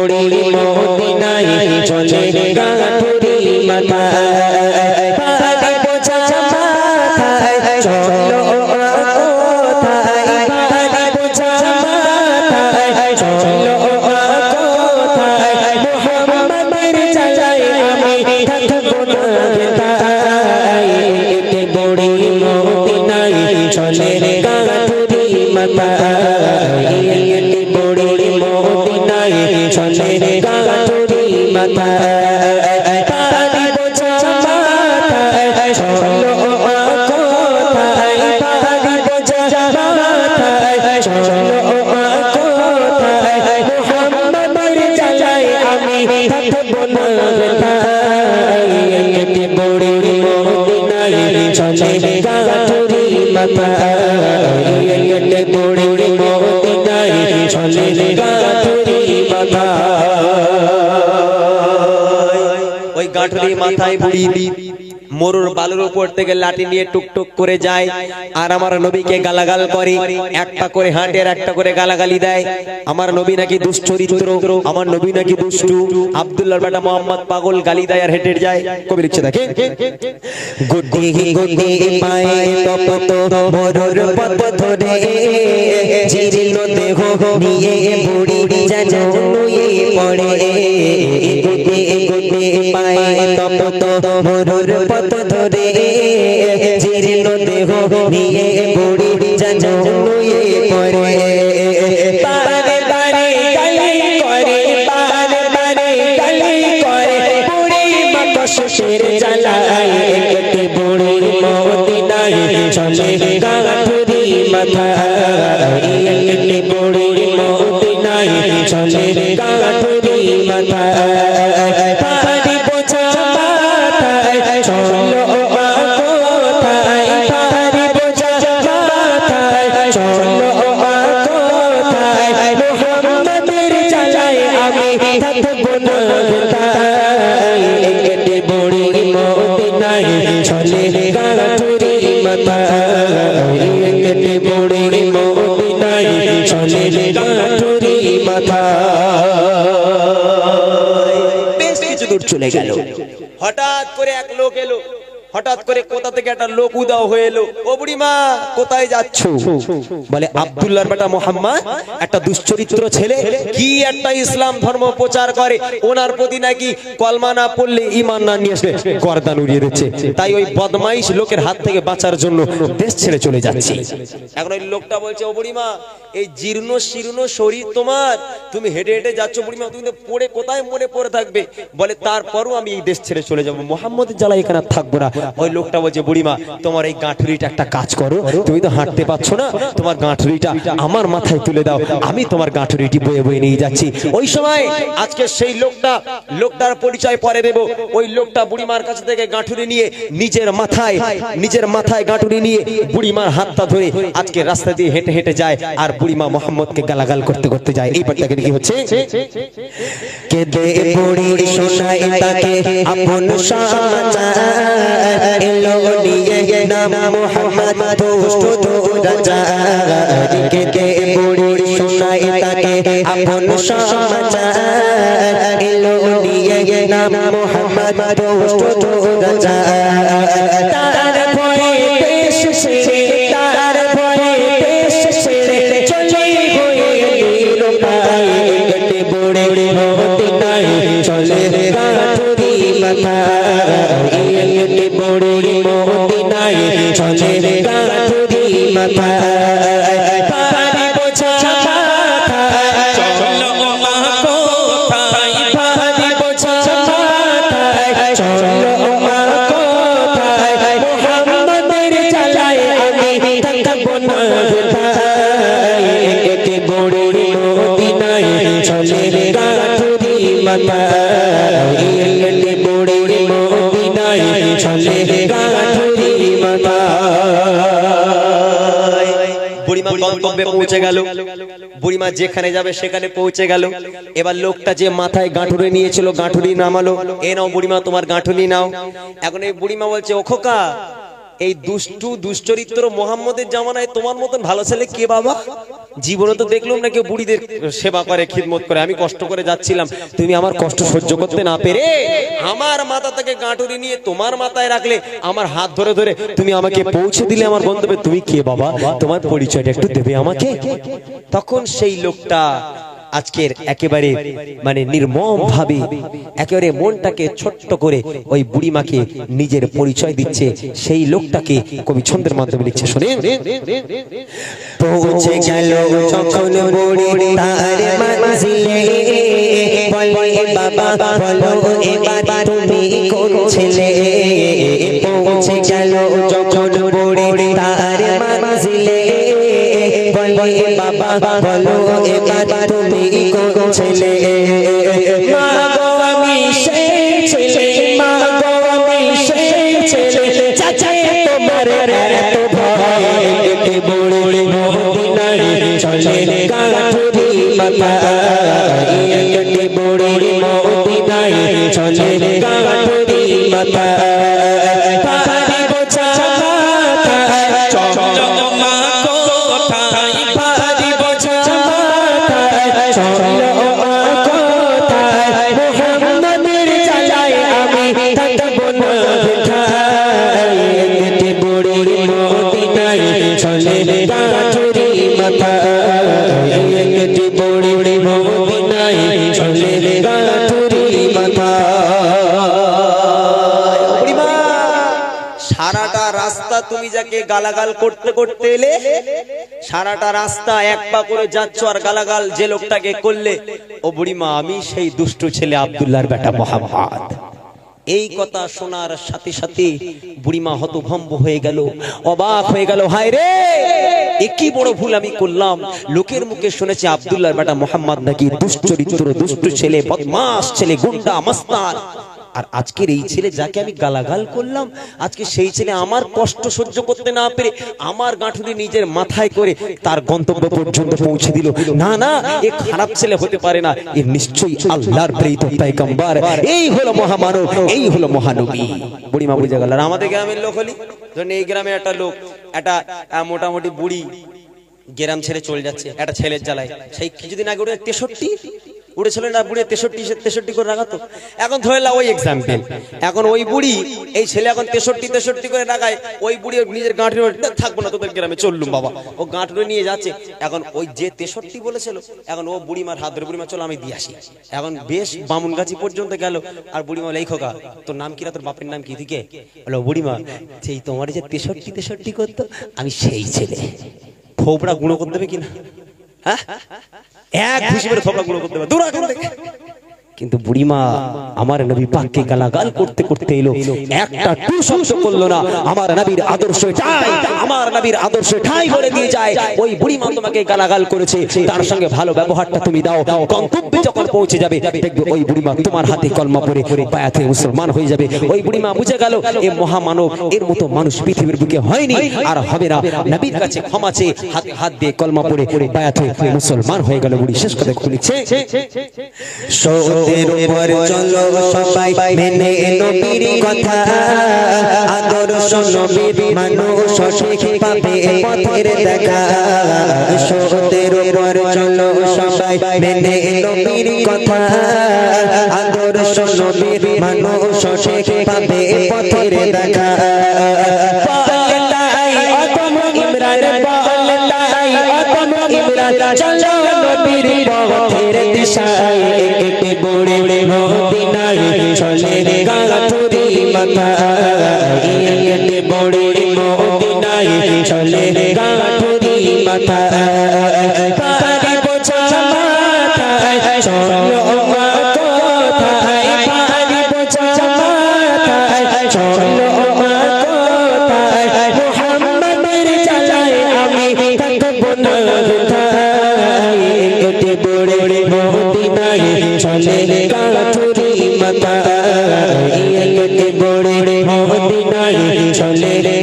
পড়ি মদিনায় চলে গাঠুরি মাথায়। পাহাড়ে বোঝা মাথায়, চলো কোথায় পাহাড়ে বোঝা মাথায়, চলো কোথায় মোহাম্মদের চাচাই আমি থাকব মাথায় বুড়ি মরুর বালুর উপর থেকে লাঠি নিয়ে টুকটুক করে যায় আর আমার নবীকে গালাগাল করে। একটা করে হাঁটে আর একটা করে গালাগালি দেয়। আমার নবী নাকি দুশ্চরিত্র, আমার নবী নাকি দুষ্টু। আব্দুল্লাহর বেটা মোহাম্মদ পাগল গালি দেয় আর হেঁটে যায়। কবি লিখছে দেখে। গুড্ডি গুড্ডি পায়ে তপ তো মরুর ধরে জীর্ণ দেহ নিয়ে বুড়ি যেন নুয়ে পড়ে। বারে বারে করে বারে বারে গালি করে। বুড়ি মা জ্বালায়, একটি বুড়ির মদিনায় চলে গাঠুরি মাথায়। একটি বুড়ির মদিনায় চলে মাথায়। বেশ কিছু দূর চলে গেল। হঠাৎ করে এক লোক এলো। হঠাৎ করে কোথা থেকে একটা লোক উদাও হয়ে এলো। ও বুড়িমা কোথায় যাচ্ছ? বলে আব্দুল্লাহর বেটা মোহাম্মদ একটা দুশ্চরিত্র ছেলে কি একটা ইসলাম ধর্ম প্রচার করে। ওনার প্রতি নাকি কলমা না পড়লে ইমান না নিয়ে আসলে গর্দান উড়িয়ে দিচ্ছে। তাই ওই বদমাইশ লোকের হাত থেকে বাঁচার জন্য দেশ ছেড়ে চলে যাচ্ছে। এখন ওই লোকটা বলছে ও বুড়িমা এই জীর্ণ শীর্ণ শরীর তোমার। তুমি হেঁটে হেঁটে যাচ্ছ বুড়িমা, তুমি পড়ে কোথায় মনে পড়ে থাকবে? বলে তারপরও আমি এই দেশ ছেড়ে চলে যাব। মোহাম্মদের জ্বালা এখানে থাকব না। ওই লোকটা বলছে, বুড়িমা, তোমার এই গাঁঠুরিটা একটা কাজ করো। তুমি তো হাঁটতে পারছ না। তোমার গাঁঠুরিটা আমার মাথায় তুলে দাও। আমি তোমার গাঁঠুরিটি বয়ে বয়ে নিয়ে যাচ্ছি। ওই সময় আজকে সেই লোকটা, লোকটার পরিচয় পরে দেব। ওই লোকটা বুড়িমার কাছে থেকে গাঁঠুরি নিয়ে নিজের মাথায় নিজের মাথায় গাঁঠুরি নিয়ে বুড়িমার হাতটা ধরে আজকে রাস্তা দিয়ে হেঁটে হেঁটে যায়। আর বুড়িমা মোহাম্মদকে গালাগাল করতে করতে যায়। এই পাটটাকে কি হচ্ছে, কেদে বুড়ি শোনাই তাকে আপন সমাচার এলো নিয়ে নাম মোহাম্মদ, দুষ্ট রাজা কেদে বুড়ি শোনাই তাকে আপন সমাচার এলো নিয়ে নাম মোহাম্মদ, দুষ্ট রাজা তার বুড়িমা গন্তব্যে পৌঁছে গেল। বুড়িমা যেখানে যাবে সেখানে পৌঁছে গেল। এবার লোকটা যে মাথায় গাঁঠুরে নিয়েছিল গাঁঠুরি নামালো। এ নাও বুড়িমা তোমার গাঁঠুরি নাও। এখন এই বুড়িমা বলছে ও খোকা এই দুষ্টু দুশ্চরিত্র মোহাম্মদের জামানায় তোমার মতন ভালো ছেলে কে বাবা? জীবনে তো দেখলাম না কেউ বুড়িদের সেবা করে, খিদমত করে। আমি কষ্ট করে যাচ্ছিলাম। তুমি আমার কষ্ট সহ্য করতে না পেরে আমার মাথা থেকে গাঁটুরি নিয়ে তোমার মাথায় রাখলে, আমার হাত ধরে ধরে তুমি আমাকে পৌঁছে দিলে আমার গন্তব্যে। তুমি কে বাবা? তোমার পরিচয়টা একটু দেবে আমাকে? তখন সেই লোকটা আজকের একেবারে মানে নির্মম ভাবে একেবারে মনটাকে ছোট্ট করে ওই বুড়িমাকে নিজের পরিচয় দিচ্ছে, সেই লোকটাকে কবি ছন্দের মাধ্যমে লিখছে বলে, বাবা, বলো, এবার তুমি ছেলে মা গো আমি সেই ছেলে মা গো আমি সেই ছেলে। চাচা তোমার এত ভয়। বুড়ি মদিনায় চলে কাঠুরি মাথা এতে বুড়ি চলে কাঠুরি তুমি যাকে গালাগাল করতে করতে এলে, সারাটা রাস্তা এক পা করে যাচ্ছ আর গালাগাল যে লোকটাকে করলে, ও বুড়িমা, আমি সেই দুষ্টু ছেলে আব্দুল্লাহর বেটা মোহাম্মদ। এই কথা শোনার সাথে সাথে বুড়িমা হতভম্ব হয়ে গেল, অবাক হয়ে গেল, হায় রে, এ কি বড় ভুল আমি করলাম? লোকের মুখে শুনেছি, আব্দুল্লাহর বেটা মোহাম্মদ নাকি দুশ্চরিত্র দুষ্টু ছেলে বদমাস ছেলে, গুন্ডা, মস্তান। আর আজকের এই ছেলে যাকে আমি গালাগাল করলাম, আজকে সেই ছেলে আমার কষ্ট সহ্য করতে না পেরে আমার গাঁঠুরি নিজের মাথায় করে তার গন্তব্য পর্যন্ত পৌঁছে দিল। না না, এ খারাপ ছেলে হতে পারে না, এ নিশ্চয়ই আল্লাহর প্রেরিত পয়গম্বর। এই হলো মহামানব, এই হলো মহানবী। বুড়িমা বুঝে গেল। আর আমাদের গ্রামের লোক হলি? ধরেন এই গ্রামে একটা লোক, একটা মোটামুটি বুড়ি গ্রাম ছেড়ে চলে যাচ্ছে, একটা ছেলের জ্বালায়। সেই কিছুদিন আগে ওটা তেষট্টি উড়েছিল না, বুড়ে তেষট্টি তেষট্টি করে রাখাতো। এখন ধরে ওই এক্সাম্পল এখন ওই বুড়ি, এই ছেলে এখন তেষট্টি তেষট্টি করে রাখায়, ওই বুড়ি নিজের গাঁটুরে থাকব না, তোদের গ্রামে, চললুম বাবা। ও গাঁটুরে নিয়ে যাচ্ছে। এখন ওই যে তেষট্টি বলেছিল, এখন ও বুড়িমার হাত ধরে বুড়িমা চলো আমি দিয়ে আসি। এখন বেশ বামুনগাছি পর্যন্ত গেল। আর বুড়িমা এই খোকা, তোর নাম কি রে? তোর বাপের নাম কি? দিকে বলো বুড়িমা সেই তোমার যে তেষট্টি তেষট্টি করতো, আমি সেই ছেলে। থোবড়া গুঁড়ো করতে দেবে কিনা? হ্যাঁ? এক খুশি করে থোবড়া গুঁড়ো করতে দেবে দূর এখান থেকে। কিন্তু বুড়িমা, আমার নবী পাককে গালাগাল করতে করতে এলো। একটা টু শব্দ করল না, আমার নবীর আদর্শ ঠাই আমার নবীর আদর্শ ঠাই বলে দিয়ে যায়। ওই বুড়িমা তোমাকে গালাগাল করেছে, তার সঙ্গে ভালো ব্যবহারটা তুমি দাও। গন্তব্যে যখন পৌঁছে যাবে, দেখবে ওই বুড়িমা তোমার হাতে কলমা বায়াত হয়ে মুসলমান হয়ে যাবে। ওই বুড়িমা বুঝে গেল, এ মহামানব, এর মতো মানুষ পৃথিবীর বুকে হয়নি, আর হবে না। নবীর কাছে ক্ষমা চেয়ে হাত হাত দিয়ে কলমা বায়াত হয়ে মুসলমান হয়ে গেল বুড়ি। শেষ কথা খুলেছে। সত্যের উপর চলো সবাই, মেনে নবীর কথা। আদর্শ নবীর মানুষ সঠিক পাবে পথের দেখা। সত্যের উপর চলো সবাই, মেনে নবীর কথা। আদর্শ নবীর মানুষ সঠিক পাবে পথের দেখা। চলো নবীর পথের দিশায়। গাথুরি মদিনায় চলে রে।